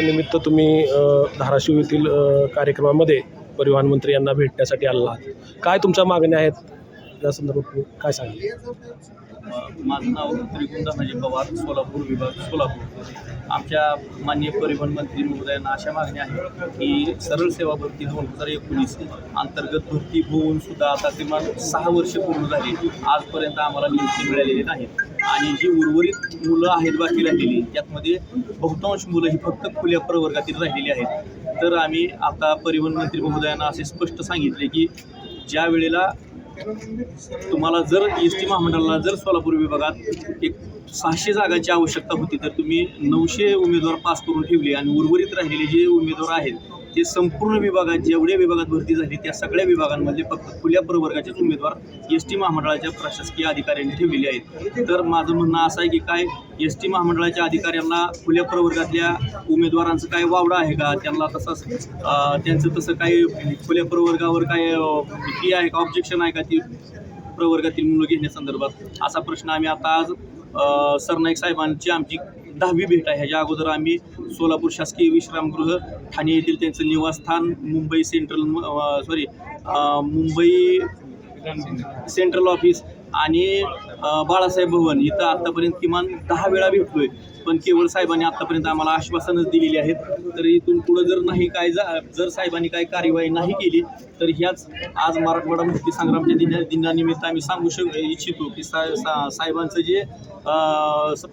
निमित्त तुम्ही धाराशिव येथील कार्यक्रमामध्ये परिवहन मंत्री यांना भेटण्यासाठी आला आहात. काय तुमच्या मागण्या आहेत? या संदर्भात तुम्ही काय सांगाल? माझं नाव त्रिकुंद धनाजी म्हणजे पवार सोलापूर विभाग सोलापूर. आमच्या माननीय परिवहन मंत्री महोदयांना अशा मागण्या आहेत की सरळ सेवा भरती दोन हजार एकोणीस अंतर्गत भरती होऊन सुद्धा आता किमान सहा वर्ष पूर्ण झाली. आजपर्यंत आम्हाला नियुक्ती मिळालेली नाही. आणि जी उर्वरित मुलं आहेत बाकी राहिलेली त्यातमध्ये बहुतांश मुलं ही फक्त खुल्या प्रवर्गातील राहिलेली आहेत. तर आम्ही आता परिवहन मंत्री महोदयांना असे स्पष्ट सांगितले की ज्या वेळेला तुम्हाला जर एस टी महामंडळाला जर सोलापूर विभागात एक सहाशे जागांची आवश्यकता होती तर तुम्ही नऊशे उमेदवार पास करून ठेवले आणि उर्वरित राहिलेले जे उमेदवार आहेत ते संपूर्ण विभागात जेवढ्या विभागात भरती झाली त्या सगळ्या विभागांमध्ये फक्त खुल्या प्रवर्गाचेच उमेदवार एस टी महामंडळाच्या प्रशासकीय अधिकाऱ्यांनी ठेवलेले आहेत. तर माझं म्हणणं असं आहे की काय एस टी महामंडळाच्या अधिकाऱ्यांना खुल्या प्रवर्गातल्या उमेदवारांचं काय वावडं आहे का? त्यांना तसंच त्यांचं तसं काही खुल्या प्रवर्गावर काय अं, आहे का ऑब्जेक्शन आहे का ती प्रवर्गातील मुलं घेण्यासंदर्भात? असा प्रश्न आम्ही आता आज सरनाईक साहेबांची आमची दहावी भेट आहे. ह्याच्या अगोदर आम्ही सोलापूर शासकीय विश्रामगृह ठाणे येथील त्यांचं निवासस्थान Mumbai central sorry Mumbai central office आणि बाळासाहेब भवन इथं आत्तापर्यंत किमान दहा वेळा भेटलोय. पण केवळ साहेबांनी आत्तापर्यंत आम्हाला आश्वासनच दिलेली आहेत. तर इथून पुढं जर नाही काय जा जर साहेबांनी काय कार्यवाही नाही केली तर ह्याच आज मराठवाडा मुक्ती संग्रामच्या दिना दिनानिमित्त आम्ही सांगू शक इच्छितो की सा सा साहेबांचं जे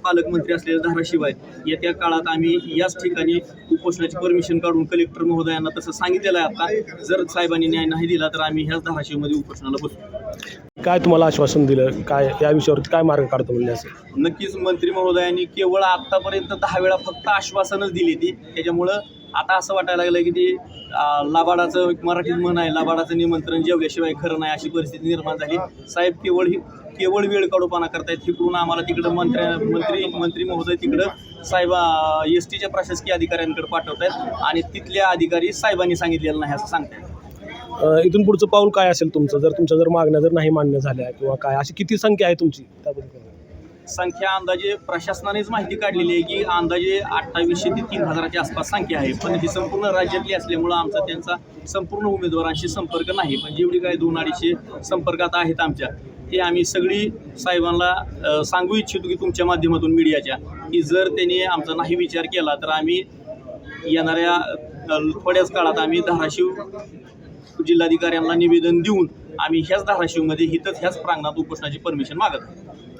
पालकमंत्री असलेलं धाराशिव आहे येत्या काळात आम्ही याच ठिकाणी उपोषणाची परमिशन काढून कलेक्टर महोदयांना तसं सांगितलेलं आहे आता. जर साहेबांनी न्याय नाही दिला तर आम्ही ह्याच धाराशिवमध्ये उपोषणाला बसू. काय तुम्हाला आश्वासन दिलं? काय या विषयावरती काय मार्ग काढतो म्हणजे असं? नक्कीच मंत्री महोदयांनी केवळ आत्तापर्यंत दहा वेळा फक्त आश्वासनच दिली ती. त्याच्यामुळं आता असं वाटायला लागलं की ते अं, लाबाडाचं एक मराठीत म्हण आहे लाबाडाचं निमंत्रण जेवल्याशिवाय खरं नाही अशी परिस्थिती निर्माण झाली. साहेब केवळ ही केवळ वेळ काढूपणा करतायत तिकडून आम्हाला तिकडं मंत्र्या मंत्री मंत्री महोदय तिकडं साहेब एस टीच्या प्रशासकीय अधिकाऱ्यांकडे पाठवत आहेत आणि तिथल्या अधिकारी साहेबांनी सांगितलेलं नाही असं सांगतायत. इथून पुढचं पाऊल काय असेल तुमचं? जर तुमच्या जर मागण्या जर नाही मान्य झाल्या किंवा काय अशी किती संख्या आहे तुमची त्याबद्दल संख्या अंदाजे प्रशासनानेच माहिती काढलेली आहे की अंदाजे अठ्ठावीसशे ते तीन हजाराच्या आसपास संख्या आहे. पण ही संपूर्ण राज्यातली असल्यामुळं आमचा त्यांचा संपूर्ण उमेदवारांशी संपर्क नाही. पण जेवढी काय दोन अडीचशे संपर्कात आहेत आमच्या ते आम्ही सगळी साहेबांना सांगू इच्छितो की तुमच्या माध्यमातून मीडियाच्या की जर त्यांनी आमचा नाही विचार केला तर आम्ही येणाऱ्या थोड्याच काळात आम्ही धाराशिव जिल्हाधिकाऱ्यांना निवेदन देऊन आम्ही ह्याच धाराशिवमध्ये हिथंच ह्याच प्रांगणात उपोषणाची परमिशन मागत आहोत.